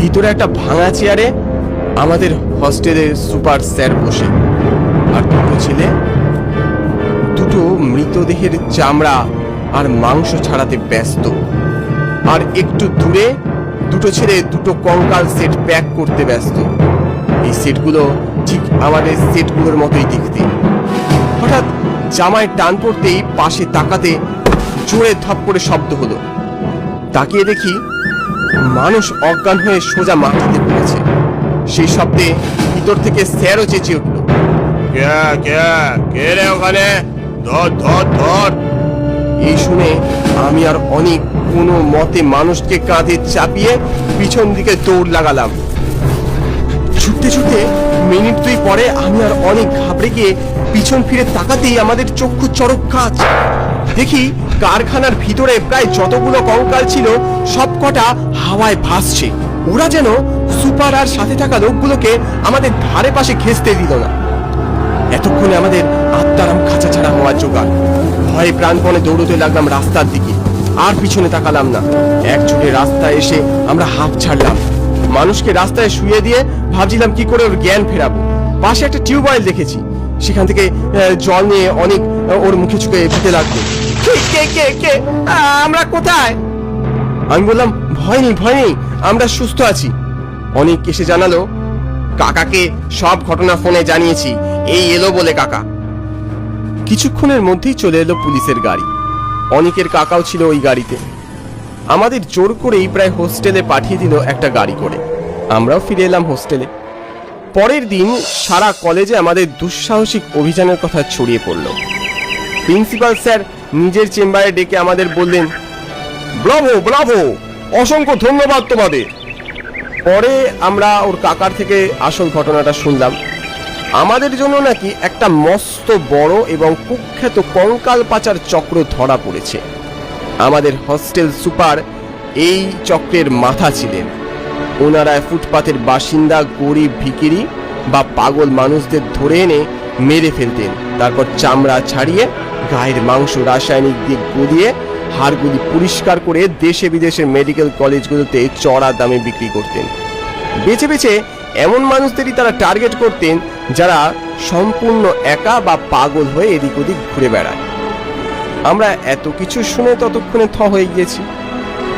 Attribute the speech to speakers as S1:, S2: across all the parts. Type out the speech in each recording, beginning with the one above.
S1: ভিতরে একটা ভাঙা চেয়ারে আমাদের হস্টেলের সুপার স্যার বসে। আর দুটো ছেলে, দুটো মৃতদেহের চামড়া আর মাংস ছাড়াতে ব্যস্ত। আর একটু দূরে দুটো ছেলে দুটো কঙ্কাল সেট প্যাক করতে ব্যস্ত। এই সেটগুলো ঠিক আমাদের সেটগুলোর মতোই দেখতে। হঠাৎ জামায় টান পড়তেই পাশে তাকাতে জোরে ধপ করে শব্দ হলো। তাকিয়ে দেখি মানুষ অজ্ঞান হয়ে সোজা মাটিতে পড়েছে সেই শব্দে ভিতর থেকে স্যারও চেঁচিয়ে উঠল। কে কে কে রে ওখানে? ধর ধর ধর। এই শুনে আমি আর অনেক কোনো মতে মানুষকে কাঁধে চাপিয়ে পিছন দিকে দৌড় লাগালাম। ছুটতে ছুটতে মিনিট দুই পরে আমি আর অনেক ঘাবড়ে গিয়ে পিছন ফিরে তাকাতেই আমাদের চক্ষু চরক কাজ। দেখি কারখানার ভিতরে প্রায় যতগুলো কঙ্কাল ছিল, সবকটা হাওয়ায় ভাসছে। ওরা যেন সুপার আর সাথে থাকা লোকগুলোকে আমাদের ধারে পাশে ঘেঁচতে দিল না। এতক্ষণে আমাদের আত্মারাম খাঁচা ছাড়া হওয়ার জোগাড়। ভয়ে প্রাণপণে দৌড়তে লাগলাম রাস্তার দিকে। আর পিছনে তাকালাম না। এক ছুটে রাস্তায় এসে আমরা হাঁপ ছাড়লাম। মানুষকে রাস্তায় শুয়ে দিয়ে ভাবছিলাম কি করে ওর জ্ঞান ফেরাবো। পাশে একটা টিউবওয়েল দেখেছি। সেখান থেকে জল নিয়ে অনেক ওর মুখে চুকে ফেতে লাগল। কে কে কে আমরা কোথায়? আমি বললাম, ভয় নেই ভয় নেই, আমরা সুস্থ আছি। অনেক এসে জানালো, কাকাকে সব ঘটনা ফোনে জানিয়েছি, এই এলো বলে কাকা। কিছুক্ষণের মধ্যেই চলে এলো পুলিশের গাড়ি। অনেকের কাকাও ছিল ওই গাড়িতে। আমাদের জোর করেই প্রায় হোস্টেলে পাঠিয়ে দিল একটা গাড়ি করে। আমরাও ফিরে এলাম হোস্টেলে। পরের দিন সারা কলেজে আমাদের দুঃসাহসিক অভিযানের কথা ছড়িয়ে পড়ল। প্রিন্সিপাল স্যার নিজের চেম্বারে ডেকে আমাদের বললেন, ব্রাভো ব্রাভো! অসংখ্য ধন্যবাদ তোমাদের! পরে আমরা ওর কাকার থেকে আসল ঘটনাটা শুনলাম। আমাদের জন্য নাকি একটা মস্ত বড় এবং কুখ্যাত কঙ্কাল পাচার চক্র ধরা পড়েছে। আমাদের হস্টেল সুপার এই চক্রের মাথা ছিলেন। ওনারা ফুটপাতের বাসিন্দা, গরিব, ভিকিরি বা পাগল মানুষদের ধরে এনে মেরে ফেলতেন। তারপর চামড়া ছাড়িয়ে গায়ের মাংস রাসায়নিক দিয়ে গলিয়ে হাড়গুলি পরিষ্কার করে দেশে বিদেশের মেডিকেল কলেজগুলোতে চড়া দামে বিক্রি করতেন। বেছে বেছে এমন মানুষদেরই তারা টার্গেট করতেন যারা সম্পূর্ণ একা বা পাগল হয়ে এদিক ওদিক ঘুরে বেড়ায়। আমরা এত কিছু শুনে ততক্ষণে থ হয়ে গিয়েছি।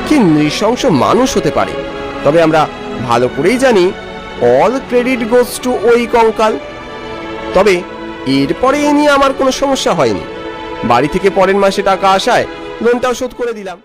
S1: কি নৃশংস মানুষ হতে পারে? তবে আমরা ভালো করেই জানি অল ক্রেডিট গোস টু ওই কঙ্কাল। তবে এরপরে এ নিয়ে আমার কোনো সমস্যা হয়নি। বাড়ি থেকে পরের মাসে টাকা আসায় লোনটাও শোধ করে দিলাম।